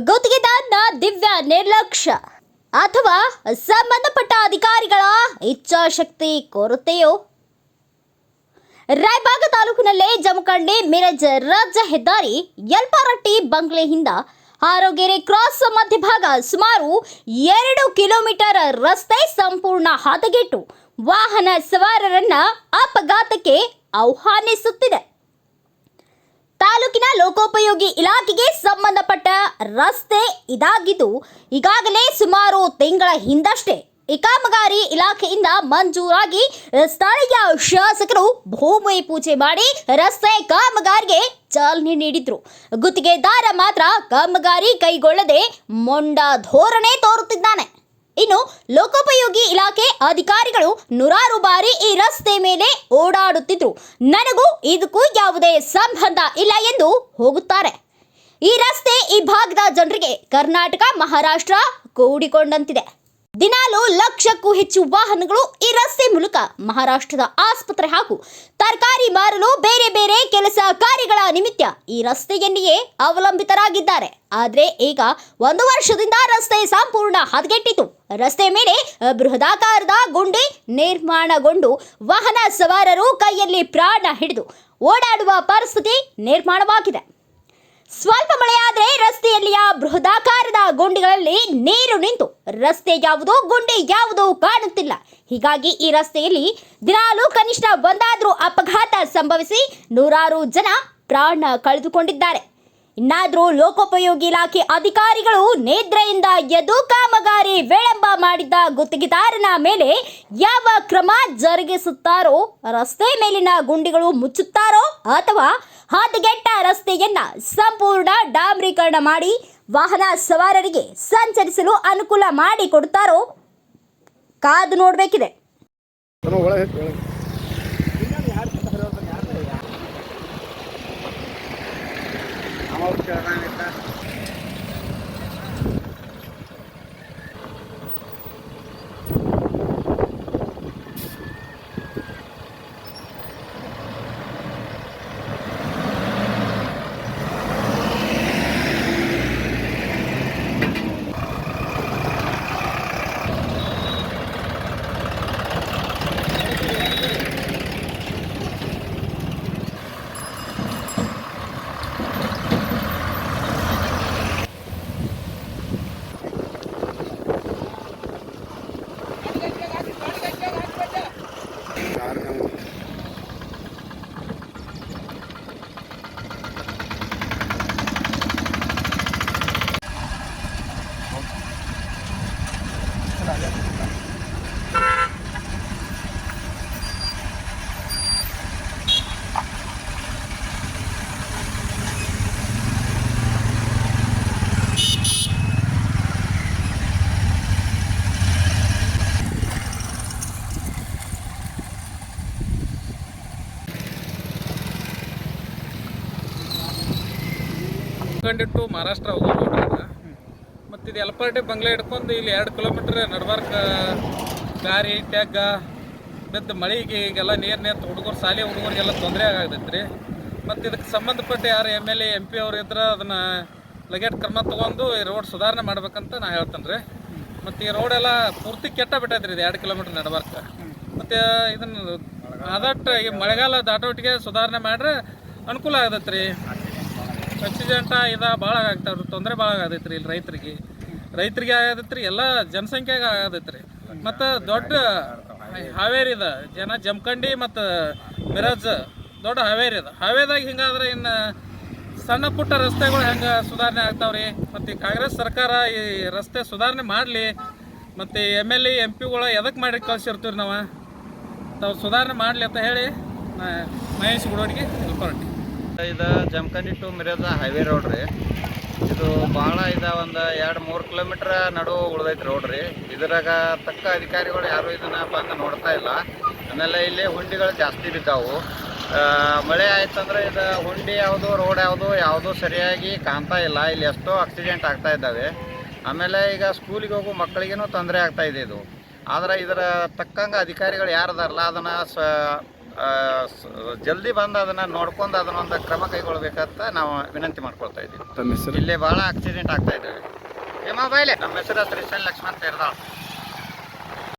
ಗುತ್ತಿಗೆದಾರನ ದಿವ್ಯ ನಿರ್ಲಕ್ಷ್ಯ ಅಥವಾ ಸಂಬಂಧಪಟ್ಟ ಅಧಿಕಾರಿಗಳ ಇಚ್ಛಾಶಕ್ತಿ ಕೊರತೆಯೋ? ರಾಯಬಾಗ ತಾಲೂಕಿನಲ್ಲೇ ಜಮಖಂಡಿ ಮಿರಜ್ ರಾಜ್ಯ ಹೆದ್ದಾರಿ ಯಲ್ಪಾರಟ್ಟಿ ಬಂಗ್ಲೆಯಿಂದ ಆರೋಗ್ಯರೆ ಕ್ರಾಸ್ ಮಧ್ಯಭಾಗ ಸುಮಾರು ಎರಡು ಕಿಲೋಮೀಟರ್ ರಸ್ತೆ ಸಂಪೂರ್ಣ ಹದಗೆಟ್ಟು ವಾಹನ ಸವಾರರನ್ನ ಅಪಘಾತಕ್ಕೆ ಆಹ್ವಾನಿಸುತ್ತಿದೆ. ತಾಲೂಕಿನ ಲೋಕೋಪಯೋಗಿ ಇಲಾಖೆಗೆ ಸಂಬಂಧಪಟ್ಟ ರಸ್ತೆ ಇದಾಗಿದ್ದು, ಈಗಾಗಲೇ ಸುಮಾರು ತಿಂಗಳ ಹಿಂದಷ್ಟೇ ಈ ಕಾಮಗಾರಿ ಇಲಾಖೆಯಿಂದ ಮಂಜೂರಾಗಿ ಸ್ಥಳೀಯ ಶಾಸಕರು ಭೂಮಿ ಪೂಜೆ ಮಾಡಿ ರಸ್ತೆ ಕಾಮಗಾರಿಗೆ ಚಾಲನೆ ನೀಡಿದ್ರು. ಗುತ್ತಿಗೆದಾರ ಮಾತ್ರ ಕಾಮಗಾರಿ ಕೈಗೊಳ್ಳದೆ ಮೊಂಡ ಧೋರಣೆ ತೋರುತ್ತಿದ್ದಾನೆ. ಇನ್ನು ಲೋಕೋಪಯೋಗಿ ಇಲಾಖೆ ಅಧಿಕಾರಿಗಳು ನೂರಾರು ಬಾರಿ ಈ ರಸ್ತೆ ಮೇಲೆ ಓಡಾಡುತ್ತಿದ್ರು. ನನಗೂ ಇದಕ್ಕೂ ಯಾವುದೇ ಸಂಬಂಧ ಇಲ್ಲ ಎಂದು ಹೋಗುತ್ತಾರೆ. ಈ ರಸ್ತೆ ಈ ಭಾಗದ ಜನರಿಗೆ ಕರ್ನಾಟಕ, ಮಹಾರಾಷ್ಟ್ರ ಕೂಡಿಕೊಂಡಂತಿದೆ. ದಿನಾಲು ಲಕ್ಷಕ್ಕೂ ಹೆಚ್ಚು ವಾಹನಗಳು ಈ ರಸ್ತೆ ಮೂಲಕ ಮಹಾರಾಷ್ಟ್ರದ ಆಸ್ಪತ್ರೆ ಹಾಗೂ ತರಕಾರಿ ಮಾರಲು ಬೇರೆ ಬೇರೆ ಕೆಲಸ ಕಾರ್ಯಗಳ ನಿಮಿತ್ತ ಈ ರಸ್ತೆಯನ್ನೆಯೇ ಅವಲಂಬಿತರಾಗಿದ್ದಾರೆ. ಆದರೆ ಈಗ ಒಂದು ವರ್ಷದಿಂದ ರಸ್ತೆ ಸಂಪೂರ್ಣ ಹದಗೆಟ್ಟಿತು ರಸ್ತೆ ಮೇಲೆ ಬೃಹದಾಕಾರದ ಗುಂಡಿ ನಿರ್ಮಾಣಗೊಂಡು ವಾಹನ ಸವಾರರು ಕೈಯಲ್ಲಿ ಪ್ರಾಣ ಹಿಡಿದು ಓಡಾಡುವ ಪರಿಸ್ಥಿತಿ ನಿರ್ಮಾಣವಾಗಿದೆ. ಸ್ವಲ್ಪ ಮಳೆಯಾದರೆ ರಸ್ತೆಯಲ್ಲಿಯ ಬೃಹದಾಕಾರದ ಗುಂಡಿಗಳಲ್ಲಿ ನೀರು ನಿಂತು, ರಸ್ತೆ ಯಾವುದು ಗುಂಡಿ ಯಾವುದು ಕಾಣುತ್ತಿಲ್ಲ. ಹೀಗಾಗಿ ಈ ರಸ್ತೆಯಲ್ಲಿ ದಿನಾಲೂ ಕನಿಷ್ಠ ಒಂದಾದರೂ ಅಪಘಾತ ಸಂಭವಿಸಿ ನೂರಾರು ಜನ ಪ್ರಾಣ ಕಳೆದುಕೊಂಡಿದ್ದಾರೆ. ಇನ್ನಾದರೂ ಲೋಕೋಪಯೋಗಿ ಇಲಾಖೆ ಅಧಿಕಾರಿಗಳು ನಿದ್ರೆಯಿಂದ ಎದು ಕಾಮಗಾರಿ ವಿಳಂಬ ಮಾಡಿದ್ದ ಗುತ್ತಿಗೆದಾರನ ಮೇಲೆ ಯಾವ ಕ್ರಮ ಜರುಗಿಸುತ್ತಾರೋ, ರಸ್ತೆ ಮೇಲಿನ ಗುಂಡಿಗಳು ಮುಚ್ಚುತ್ತಾರೋ ಅಥವಾ ಹದಗೆಟ್ಟ ರಸ್ತೆಯನ್ನ ಸಂಪೂರ್ಣ ಡಾಂಬರೀಕರಣ ಮಾಡಿ ವಾಹನ ಸವಾರರಿಗೆ ಸಂಚರಿಸಲು ಅನುಕೂಲ ಮಾಡಿಕೊಡ್ತಾರೋ ಕಾದು ನೋಡಬೇಕಿದೆ. ಕಂಡಿಟ್ಟು ಮಹಾರಾಷ್ಟ್ರ ಹೋಗೋದು ರೋಡ್ ಇದು ಮತ್ತು ಇದು ಯಲಪಾಟಿ ಬಂಗ್ಲೆ ಹಿಡ್ಕೊಂಡು ಇಲ್ಲಿ ಎರಡು ಕಿಲೋಮೀಟ್ರ್ ನಡ್ಬಾರ್ಕ ಗಾರಿ ಟ್ಯಾಗ, ಬಿದ್ದು ಮಳೆಗೆ, ಈಗೆಲ್ಲ ನೀರು ನಿಂತು ಹುಡುಗರು, ಶಾಲೆ ಹುಡುಗರಿಗೆಲ್ಲ ತೊಂದರೆ ಆಗತೈತೆ ರೀ ಮತ್ತು ಇದಕ್ಕೆ ಸಂಬಂಧಪಟ್ಟ ಯಾರು M L A M P ಅವ್ರು ಇದ್ರೆ ಅದನ್ನು ಲಗೇಟ್ ಕ್ರಮ ತೊಗೊಂಡು ಈ ರೋಡ್ ಸುಧಾರಣೆ ಮಾಡ್ಬೇಕಂತ ನಾ ಹೇಳ್ತೇನೆ ರೀ ಮತ್ತು ಈ ರೋಡೆಲ್ಲ ಪೂರ್ತಿ ಕೆಟ್ಟ ಬಿಟ್ಟೈತೆ ರೀ ಇದು ಎರಡು ಕಿಲೋಮೀಟ್ರ್ ನಡ್ಬಾರ್ಕ. ಮತ್ತು ಇದನ್ನು ಆದಟ್ಟು ಈ ಮಳೆಗಾಲ ದಾಟೋಟಿಗೆ ಸುಧಾರಣೆ ಮಾಡ್ರೆ ಅನುಕೂಲ ಆಗತ್ತೆ ರೀ ಆಕ್ಸಿಡೆಂಟ ಇದ ಭಾಳ ಆಗ್ತಾವ್ರಿ ತೊಂದರೆ ಭಾಳ ಆಗತೈತ್ರಿ ಇಲ್ಲಿ ರೈತರಿಗೆ. ರೈತರಿಗೆ ಆಗದೈತ್ರಿ ಎಲ್ಲ ಜನಸಂಖ್ಯೆಗೆ ಆಗದೈತ್ರಿ ಮತ್ತು ದೊಡ್ಡ ಹಾವೇರಿ ಇದೆ, ಜನ ಜಮಖಂಡಿ ಮತ್ತು ಮಿರಾಜ್ ದೊಡ್ಡ ಹಾವೇರಿ ಇದೆ. ಹಾವೇದಾಗ ಹಿಂಗಾದ್ರೆ ಇನ್ನು ಸಣ್ಣ ಪುಟ್ಟ ರಸ್ತೆಗಳು ಹೆಂಗೆ ಸುಧಾರಣೆ ಆಗ್ತಾವ್ರಿ? ಮತ್ತು ಕಾಂಗ್ರೆಸ್ ಸರ್ಕಾರ ಈ ರಸ್ತೆ ಸುಧಾರಣೆ ಮಾಡಲಿ, ಮತ್ತು ಎಂ ಎಲ್ ಎ ಎಂ ಪಿಗಳು ಎದಕ್ಕೆ ಮಾಡಿ ಕಳ್ಸಿರ್ತೀವಿ ನಾವು? ತಾವು ಸುಧಾರಣೆ ಮಾಡಲಿ ಅಂತ ಹೇಳಿ ಮಹೇಶ್ ಗುಡೋಡಿಗೆ ಹೊರಟಿ ಇದು Jamkhandi to Miraj highway road ರೀ. ಇದು ಭಾಳ ಇದ ಒಂದು ಎರಡು ಮೂರು ಕಿಲೋಮೀಟ್ರ್ ನಡು ಉಳ್ದೈತಿ ರೋಡ್ ರೀ. ಇದ್ರಾಗ ತಕ್ಕ ಅಧಿಕಾರಿಗಳು ಯಾರು ಇದನ್ನ ಬಂದು ನೋಡ್ತಾ ಇಲ್ಲ. ಆಮೇಲೆ ಇಲ್ಲಿ ಹುಂಡಿಗಳು ಜಾಸ್ತಿ ಬಿದ್ದಾವು. ಮಳೆ ಆಯ್ತಂದ್ರೆ ಇದು ಹುಂಡಿ ಯಾವುದು, ರೋಡ್ ಯಾವುದು ಯಾವುದು ಸರಿಯಾಗಿ ಕಾಣ್ತಾ ಇಲ್ಲ. ಇಲ್ಲಿ ಎಷ್ಟೋ ಆಕ್ಸಿಡೆಂಟ್ ಆಗ್ತಾ ಇದ್ದಾವೆ. ಆಮೇಲೆ ಈಗ ಸ್ಕೂಲಿಗೆ ಹೋಗೋ ಮಕ್ಕಳಿಗೇನು ತೊಂದರೆ ಆಗ್ತಾ ಇದೆ ಇದು. ಆದ್ರೆ ಇದರ ತಕ್ಕಂಗೆ ಅಧಿಕಾರಿಗಳು ಯಾರು ಅದಾರಲ್ಲ, ಅದನ್ನು ಸ- ಜಲ್ದಿ ಬಂದು ಅದನ್ನು ನೋಡ್ಕೊಂಡು ಅದನ್ನೊಂದು ಕ್ರಮ ಕೈಗೊಳ್ಬೇಕಂತ ನಾವು ವಿನಂತಿ ಮಾಡ್ಕೊಳ್ತಾ ಇದ್ದೀವಿ. ಇಲ್ಲಿ ಭಾಳ ಆಕ್ಸಿಡೆಂಟ್ ಆಗ್ತಾ ಇದ್ದೇವೆ. ಈ ಮೊಬೈಲೇ ನಮ್ಮ ಹೆಸರು ಶ್ರೀಶೈಲ್ ಲಕ್ಷ್ಮಣ್ ತೇರ್ದಾಳ್